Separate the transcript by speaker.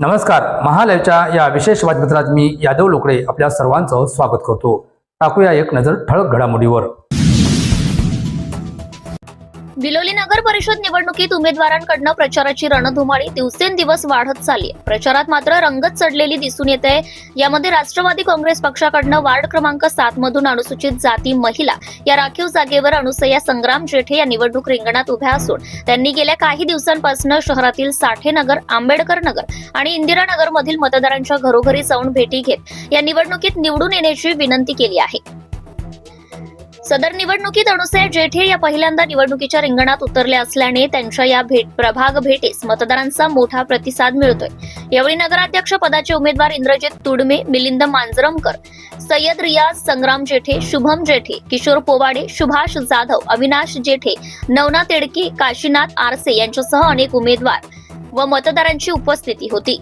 Speaker 1: नमस्कार. महालयच्या या विशेष बातमीपत्रात मी यादव लोकडे आपल्या सर्वांचं स्वागत करतो. टाकूया एक नजर ठळक घडामोडीवर.
Speaker 2: बिलोली नगर परिषद निवडणुकीत उमेदवारांकडनं प्रचाराची रणधुमाळी दिवसेंदिवस वाढत चालली आहे प्रचारात मात्र रंगत चढलेली दिसून येते यामध्ये राष्ट्रवादी काँग्रेस पक्षाकडनं वार्ड क्रमांक सात मधून अनुसूचित जाती महिला या राखीव जागेवर अनुसया संग्राम जेठे या निवडणूक रिंगणात उभ्या असून त्यांनी गेल्या काही दिवसांपासून शहरातील साठेनगर आंबेडकर नगर आणि इंदिरानगरमधील मतदारांच्या घरोघरी जाऊन भेटी घेत या निवडणुकीत निवडून येण्याची विनंती केली आहे. सदर निवडणुकीत अणुसे जेठे या पहिल्यांदा निवडणुकीच्या रिंगणात उतरले असल्याने त्यांच्या या भेट प्रभाग भेटीस मतदारांचा मोठा प्रतिसाद मिळतोय. यावेळी नगराध्यक्ष पदाचे उमेदवार इंद्रजित तुडमे मिलिंद मांजरमकर सय्यद रियाज संग्राम जेठे शुभम जेठे किशोर पोवाडे सुभाष जाधव अविनाश जेठे नवना तेडके काशीनाथ आरसे यांच्यासह अनेक उमेदवार व मतदारांची उपस्थिती होती.